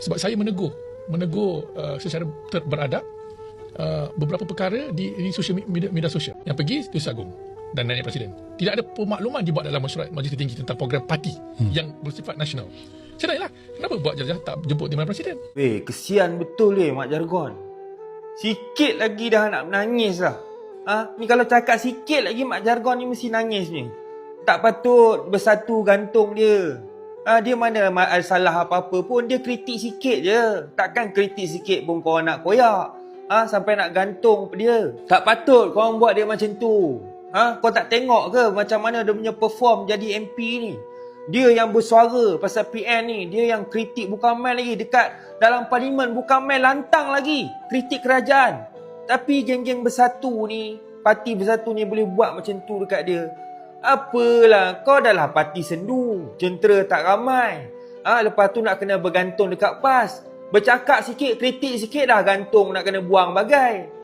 sebab saya menegur menegur uh, secara ter- beradab uh, beberapa perkara di, di sosial media, media sosial yang pergi Tuan Agung dan Nenek Presiden. Tidak ada pemakluman dibuat dalam mesyuarat Majlis Tertinggi tentang program parti hmm. yang bersifat nasional. Saya lah, kenapa buat jajah tak jemput Timbalan Presiden? Weh, kesian betul weh Mak Jargon. Sikit lagi dah nak menangis lah. Ha? Ni kalau cakap sikit lagi Mak Jargon ni mesti nangis ni. Tak patut bersatu gantung dia. Ha, dia mana salah apa-apa pun dia kritik sikit je. Takkan kritik sikit pun kau nak koyak. Ha, sampai nak gantung dia. Tak patut kau buat dia macam tu. Ha, kau tak tengok ke macam mana dia punya perform jadi MP ni? Dia yang bersuara pasal PN ni. Dia yang kritik bukan main lagi dekat dalam parlimen. Bukan main lantang lagi. Kritik kerajaan. Tapi geng-geng bersatu ni, parti bersatu ni boleh buat macam tu dekat dia. Apalah, kau dah lah parti sendu. Jentera tak ramai. Ha, lepas tu nak kena bergantung dekat PAS. Bercakap sikit, kritik sikit dah gantung nak kena buang bagai.